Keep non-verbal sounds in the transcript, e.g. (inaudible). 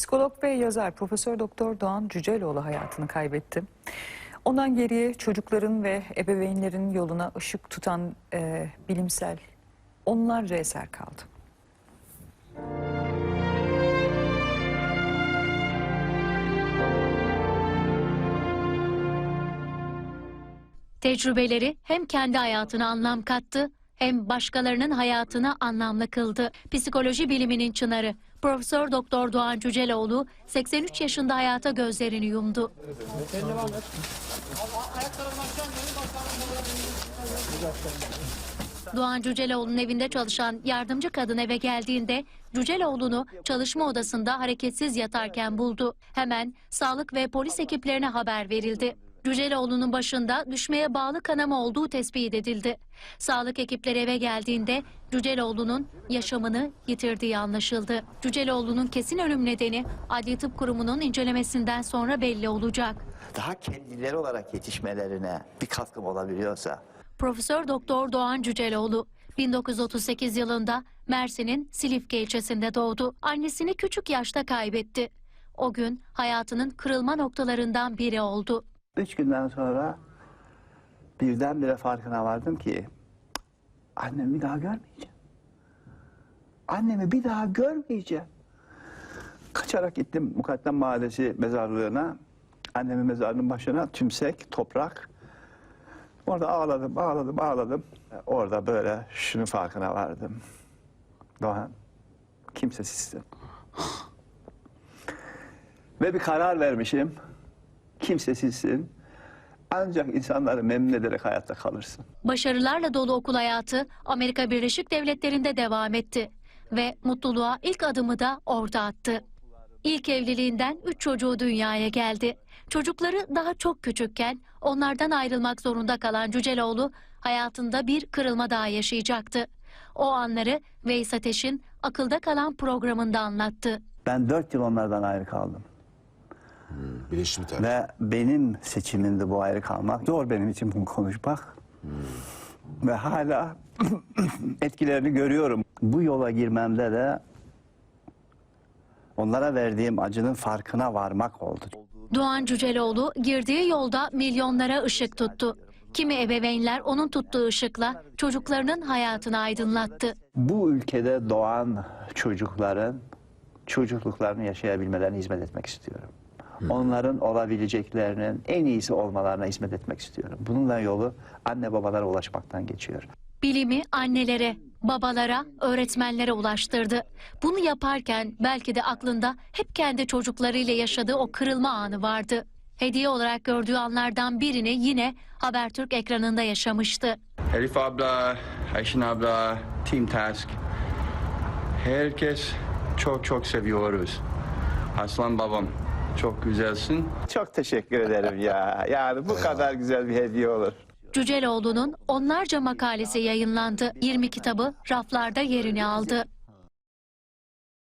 Psikolog ve yazar Profesör Doktor Doğan Cüceloğlu hayatını kaybetti. Ondan geriye çocukların ve ebeveynlerin yoluna ışık tutan e, bilimsel onlarca eser kaldı. Tecrübeleri hem kendi hayatına anlam kattı hem başkalarının hayatını anlamlı kıldı. Psikoloji biliminin çınarı Profesör Doktor Doğan Cüceloğlu 83 yaşında hayata gözlerini yumdu. Doğan Cüceloğlu'nun evinde çalışan yardımcı kadın eve geldiğinde Cüceloğlu'nu çalışma odasında hareketsiz yatarken buldu. Hemen sağlık ve polis ekiplerine haber verildi. Cüceloğlu'nun başında düşmeye bağlı kanama olduğu tespit edildi. Sağlık ekipleri eve geldiğinde Cüceloğlu'nun yaşamını yitirdiği anlaşıldı. Cüceloğlu'nun kesin ölüm nedeni Adli Tıp Kurumu'nun incelemesinden sonra belli olacak. daha kendileri olarak yetişmelerine bir katkım olabiliyorsa Profesör Doktor Doğan Cüceloğlu 1938 yılında Mersin'in Silifke ilçesinde doğdu. Annesini küçük yaşta kaybetti. O gün hayatının kırılma noktalarından biri oldu. Üç günden sonra birdenbire farkına vardım ki "Cık, annemi bir daha görmeyeceğim. Annemi bir daha görmeyeceğim. Kaçarak gittim Mukaddem Mahallesi mezarlığına. Annemin mezarının başına tümsek, toprak. Orada ağladım, ağladım, ağladım. Orada böyle şunun farkına vardım. Doğan, kimsesizsin. Ve bir karar vermişim. Kimsesizsin. Ancak insanları memnun ederek hayatta kalırsın. Başarılarla dolu okul hayatı Amerika Birleşik Devletleri'nde devam etti ve mutluluğa ilk adımı da orada attı. İlk evliliğinden üç çocuğu dünyaya geldi. Çocukları daha çok küçükken onlardan ayrılmak zorunda kalan Cüceloğlu hayatında bir kırılma daha yaşayacaktı. O anları Veys Ateş'in Akılda Kalan programında anlattı. Ben dört yıl onlardan ayrı kaldım. Bilinçli bir tercih. Ve benim seçimimdi bu ayrı kalmak. Zor benim için bunu konuşmak. Ve hala (coughs) etkilerini görüyorum. Bu yola girmemde de onlara verdiğim acının farkına varmak oldu. Doğan Cüceloğlu girdiği yolda milyonlara ışık tuttu. Kimi ebeveynler onun tuttuğu ışıkla çocuklarının hayatını aydınlattı. Bu ülkede doğan çocukların çocukluklarını yaşayabilmelerine hizmet etmek istiyorum. Onların olabileceklerinin en iyisi olmalarına hizmet etmek istiyorum. Bununla yolu anne babalara ulaşmaktan geçiyor. Bilimi annelere, babalara, öğretmenlere ulaştırdı. Bunu yaparken belki de aklında hep kendi çocuklarıyla yaşadığı o kırılma anı vardı. Hediye olarak gördüğü anlardan birini yine Habertürk ekranında yaşamıştı. Elif abla, Ayşin abla, Team Task. Herkes çok çok seviyoruz. Aslan babam, çok güzelsin. Çok teşekkür ederim ya. Yani bu kadar güzel bir hediye olur. Cüceloğlu'nun onlarca makalesi yayınlandı. 20 kitabı raflarda yerini aldı.